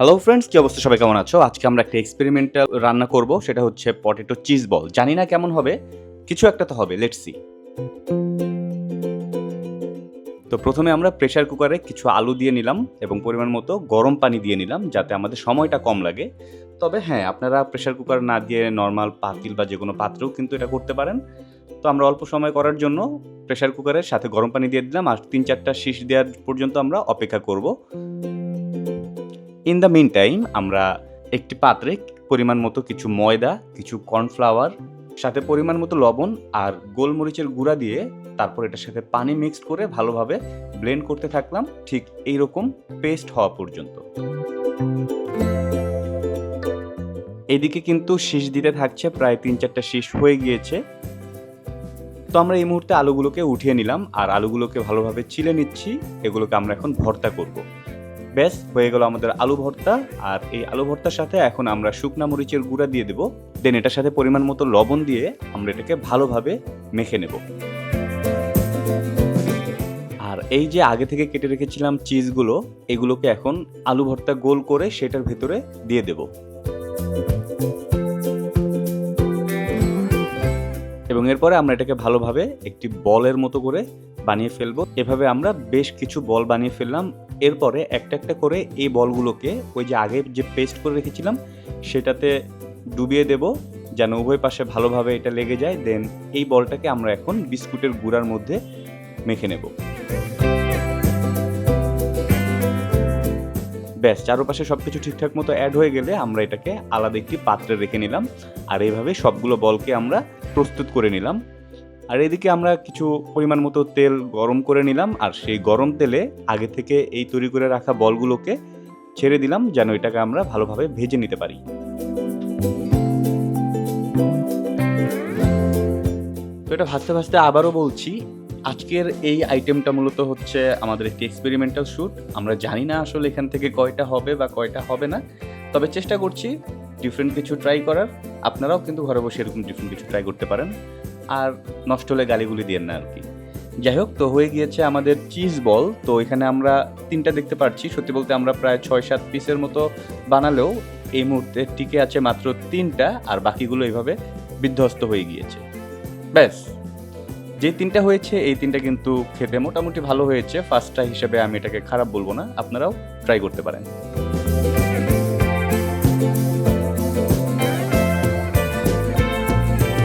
Hello friends কি অবস্থা? সবাই কেমন আছো? আজকে আমরা একটা এক্সপেরিমেন্টাল রান্না করব, সেটা হচ্ছে পটেটো চিজ বল জানি না কেমন হবে, কিছু একটা তো হবে লেটস সি তো প্রথমে আমরা প্রেশার কুকারে কিছু আলু দিয়ে নিলাম এবং পরিমাণ মতো গরম পানি দিয়ে নিলাম, যাতে আমাদের সময়টা কম লাগে। তবে হ্যাঁ আপনারা প্রেশার কুকার না দিয়ে নর্মাল পাতিল বা যে কোনো পাত্রেও কিন্তু এটা করতে পারেন। তো আমরা অল্প সময় করার জন্য প্রেশার কুকারের সাথে গরম পানি দিয়ে দিলাম, আর তিন চারটা শীষ দেওয়ার পর্যন্ত আমরা অপেক্ষা করব। ইন দ্য মিন টাইম আমরা একটি পাত্রে পরিমাণ মতো কিছু ময়দা, কিছু কর্নফ্লাওয়ার সাথে পরিমাণ মতো লবণ আর গোলমরিচের গুঁড়া দিয়ে তারপর এটার সাথে পানি মিক্সড করে ভালোভাবে ব্লেন্ড করতে থাকলাম। ঠিক এই রকম পেস্ট হওয়া পর্যন্ত। এদিকে কিন্তু শীষ দিতে থাকছে, প্রায় তিন চারটা শীষ হয়ে গিয়েছে। তো আমরা এই মুহূর্তে আলুগুলোকে উঠিয়ে নিলাম আর আলুগুলোকে ভালোভাবে চিলে নিচ্ছি। এগুলোকে আমরা এখন ভর্তা করব। ব্যাস, হয়ে গেল আমাদের আলু ভর্তা। আর এই আলু ভর্তার সাথে এখন আমরা শুকনা মরিচের গুঁড়া দিয়ে দেবো। দেন এটার সাথে পরিমাণ মতো লবণ দিয়ে আমরা এটাকে ভালোভাবে মেখে নেব। আর এই যে আগে থেকে কেটে রেখেছিলাম চিজগুলো, এগুলোকে এখন আলু ভর্তা গোল করে সেটার ভেতরে দিয়ে দেব। এবং এরপরে আমরা এটাকে ভালোভাবে একটি বলের মতো করে বানিয়ে ফেলব। এভাবে আমরা বেশ কিছু বল বানিয়ে ফেললাম। এরপরে একটা একটা করে এই বলগুলোকে ওই যে আগে যে পেস্ট করে রেখেছিলাম, সেটাতে ডুবিয়ে দেব যেন উভয় পাশে ভালোভাবে এটা লেগে যায়। দেন এই বলটাকে আমরা এখন বিস্কুটের গুঁড়ার মধ্যে মেখে নেব। ব্যাস, চারপাশে সব কিছু ঠিকঠাক মতো অ্যাড হয়ে গেলে আমরা এটাকে আলাদা একটি পাত্রে রেখে নিলাম। আর এইভাবে সবগুলো বলকে আমরা প্রস্তুত করে নিলাম। আর এদিকে আমরা কিছু পরিমাণ মতো তেল গরম করে নিলাম, আর সেই গরম তেলে আগে থেকে এই তৈরি করে রাখা বলগুলোকে ছেড়ে দিলাম, যেন এটাকে আমরা ভালোভাবে ভেজে নিতে পারি। তো এটা ভাজতে ভাজতে আবারও বলছি, আজকের এই আইটেমটা মূলত হচ্ছে আমাদের একটি এক্সপেরিমেন্টাল শ্যুট আমরা জানি না আসলে এখান থেকে কয়টা হবে বা কয়টা হবে না, তবে চেষ্টা করছি ডিফারেন্ট কিছু ট্রাই করার। আপনারাও কিন্তু ঘরে বসে এরকম ডিফারেন্ট কিছু ট্রাই করতে পারেন। আর নষ্ট হলে গালিগুলি দিয়েন না আর কি। যাই হোক, তো হয়ে গিয়েছে আমাদের চিজ বল তো এখানে আমরা তিনটা দেখতে পাচ্ছি সত্যি বলতে আমরা প্রায় ছয় সাত পিসের মতো বানালেও এই মুহূর্তে টিকে আছে মাত্র তিনটা আর বাকিগুলো এইভাবে বিধ্বস্ত হয়ে গিয়েছে। ব্যাস, যে তিনটা হয়েছে, এই তিনটা কিন্তু খেতে মোটামুটি ভালো হয়েছে। ফার্স্টটা হিসেবে আমি এটাকে খারাপ বলব না, আপনারাও ট্রাই করতে পারেন।